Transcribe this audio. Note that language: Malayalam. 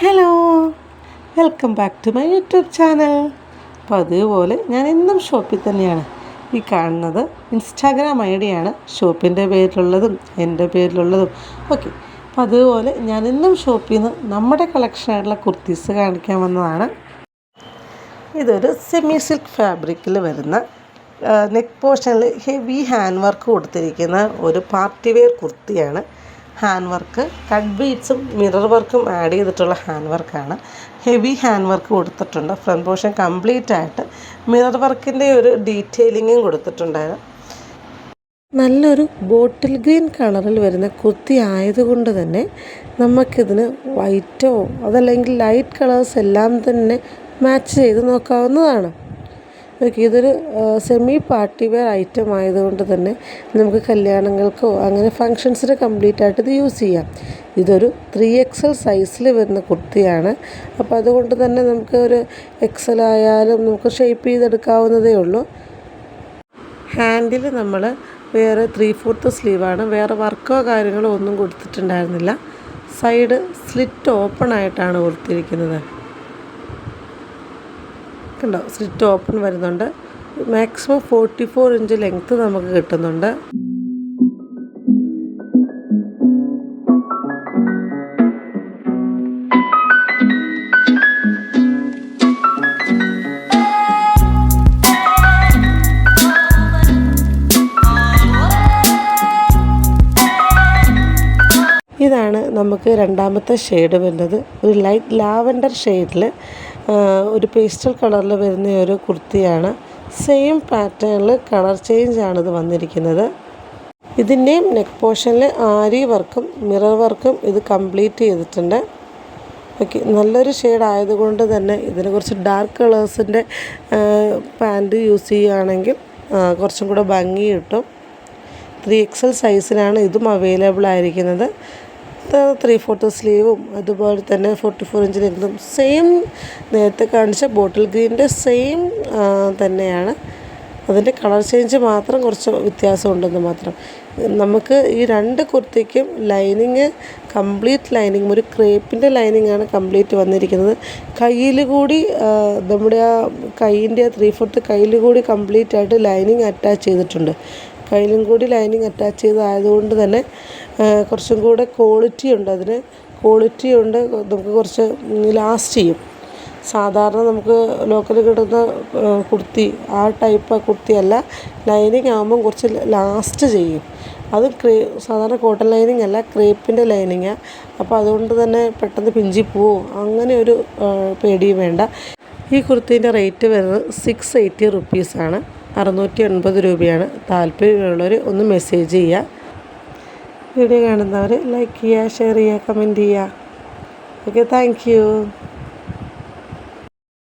Hello welcome back to my YouTube channel അപ്പോൾ അതുപോലെ ഞാൻ എന്നും ഷോപ്പിൽ തന്നെയാണ്. ഈ കാണുന്നത് ഇൻസ്റ്റാഗ്രാം ഐ ഡിയാണ് ഷോപ്പിന്റെ പേരിലുള്ളതും എന്റെ പേരിലുള്ളതും. ഓക്കെ അപ്പോൾ അതുപോലെ ഞാൻ എന്നും ഷോപ്പിൽ നിന്ന് നമ്മുടെ കളക്ഷനായിട്ടുള്ള കുർത്തീസ് കാണിക്കാൻ വന്നതാണ്. ഇതൊരു സെമി സിൽക്ക് ഫാബ്രിക്കിൽ വരുന്ന നെക്ക് പോർഷനിൽ ഹെവി ഹാൻഡ് വർക്ക് കൊടുത്തിരിക്കുന്ന ഒരു പാർട്ടി വെയർ കുർത്തിയാണ്. ഹാൻഡ് വർക്ക് കട്ട് ബീഡ്സും മിറർ വർക്കും ആഡ് ചെയ്തിട്ടുള്ള ഹാൻഡ് വർക്കാണ് ഹെവി ഹാൻഡ് വർക്ക് കൊടുത്തിട്ടുണ്ട്. ഫ്രണ്ട് പോർഷൻ കംപ്ലീറ്റ് ആയിട്ട് മിറർ വർക്കിന്റെ ഒരു ഡീറ്റെയിലിങ്ങും കൊടുത്തിട്ടുണ്ടായിരുന്നു. നല്ലൊരു ബോട്ടിൽ ഗ്രീൻ കളറിൽ വരുന്ന കുർത്തി ആയതുകൊണ്ട് തന്നെ നമുക്കിതിന് വൈറ്റോ അതല്ലെങ്കിൽ ലൈറ്റ് കളേഴ്സ് എല്ലാം തന്നെ മാച്ച് ചെയ്ത് നോക്കാവുന്നതാണ്. ഇതൊരു സെമി പാർട്ടി വെയർ ഐറ്റം ആയതുകൊണ്ട് തന്നെ നമുക്ക് കല്യാണങ്ങൾക്കോ അങ്ങനെ ഫങ്ഷൻസിന് കംപ്ലീറ്റ് ആയിട്ട് ഇത് യൂസ് ചെയ്യാം. ഇതൊരു ത്രീ എക്സൽ സൈസിൽ വരുന്ന കുർത്തിയാണ്. അപ്പോൾ അതുകൊണ്ട് തന്നെ നമുക്ക് ഒരു എക്സൽ ആയാലും നമുക്ക് ഷേപ്പ് ചെയ്തെടുക്കാവുന്നതേ ഉള്ളൂ. ഹാൻഡിൽ നമ്മൾ വേറെ ത്രീ ഫോർത്ത് സ്ലീവാണ് വേറെ വർക്കോ കാര്യങ്ങളോ ഒന്നും കൊടുത്തിട്ടുണ്ടായിരുന്നില്ല. സൈഡ് സ്ലിറ്റ് ഓപ്പൺ ആയിട്ടാണ് കൊടുത്തിരിക്കുന്നത്. കണ്ടോ? സ്ലിറ്റ് ഓപ്പൺ വരുന്നുണ്ട്. Maximum forty four inch length നമുക്ക് കിട്ടുന്നുണ്ട്. ഇതാണ് നമുക്ക് രണ്ടാമത്തെ ഷെയ്ഡ് വരുന്നത്. ഒരു ലൈറ്റ് ലാവൻഡർ ഷെയ്ഡിൽ ഒരു പേസ്റ്റൽ കളറിൽ വരുന്ന ഒരു കുർത്തിയാണ്. സെയിം പാറ്റേണിൽ കളർ ചേഞ്ച് ആണ് ഇത് വന്നിരിക്കുന്നത്. ഇതിന്റെയും നെക്ക് പോർഷനിൽ ആരി വർക്കും മിറർ വർക്കും ഇത് കംപ്ലീറ്റ് ചെയ്തിട്ടുണ്ട്. ഓക്കെ നല്ലൊരു ഷെയ്ഡ് ആയതുകൊണ്ട് തന്നെ ഇതിന് കുറച്ച് ഡാർക്ക് കളേഴ്സിന്റെ പാന്റ് യൂസ് ചെയ്യുകയാണെങ്കിൽ കുറച്ചും കൂടെ ഭംഗി കിട്ടും. ത്രീ എക്സൽ സൈസിലാണ് ഇതും അവൈലബിൾ ആയിരിക്കുന്നത്. ത്രീ ഫോർത്ത് സ്ലീവും അതുപോലെ തന്നെ ഫോർട്ടി ഫോർ ഇഞ്ച് ലെങ്തും സെയിം നേരത്തെ കാണിച്ച ബോട്ടിൽ ഗ്രീനിന്റെ സെയിം തന്നെയാണ്. അതിന്റെ കളർ ചേഞ്ച് മാത്രം കുറച്ച് വ്യത്യാസം വ്യത്യാസമുണ്ടെന്ന് മാത്രം. നമുക്ക് ഈ രണ്ട് കുർത്തിക്കും ലൈനിങ് കംപ്ലീറ്റ് ലൈനിങ് ഒരു ക്രേപ്പിന്റെ ആണ് കംപ്ലീറ്റ് വന്നിരിക്കുന്നത്. കയ്യിൽ കൂടി നമ്മുടെ ആ കൈയിന്റെ ത്രീ ഫോർത്ത് കയ്യിൽ കൂടി കംപ്ലീറ്റ് ആയിട്ട് ലൈനിങ് അറ്റാച്ച് ചെയ്തിട്ടുണ്ട്. കയ്യിലും കൂടി ലൈനിങ് അറ്റാച്ച് ചെയ്തതായതുകൊണ്ട് തന്നെ കുറച്ചും കൂടെ ക്വാളിറ്റി ഉണ്ട് അതിന്. ക്വാളിറ്റി ഉണ്ട് നമുക്ക് കുറച്ച് ലാസ്റ്റ് ചെയ്യും. സാധാരണ നമുക്ക് ലോക്കൽ കിട്ടുന്ന കുർത്തി ആ ടൈപ്പ് കുർത്തിയല്ല ലൈനിങ് ആകുമ്പം കുറച്ച് ലാസ്റ്റ് ചെയ്യും. അത് ക്രേ സാധാരണ കോട്ടൺ ലൈനിങ് അല്ല ക്രേപ്പിന്റെ ലൈനിങ്ങാണ് അപ്പോൾ അതുകൊണ്ട് തന്നെ പെട്ടെന്ന് പിഞ്ചി പോവും. അങ്ങനെ ഒരു പേടിയും വേണ്ട. ഈ കുർത്തീന്റെ റേറ്റ് വരുന്നത് സിക്സ് എയ്റ്റി റുപ്പീസാണ് അറുന്നൂറ്റി എൺപത് രൂപയാണ്. താല്പര്യമുള്ളവർ ഒന്ന് മെസ്സേജ് ചെയ്യുക. വീഡിയോ കാണുന്നവർ ലൈക്ക് ചെയ്യുക ഷെയർ ചെയ്യുക കമന്റ് ചെയ്യുക. Okay thank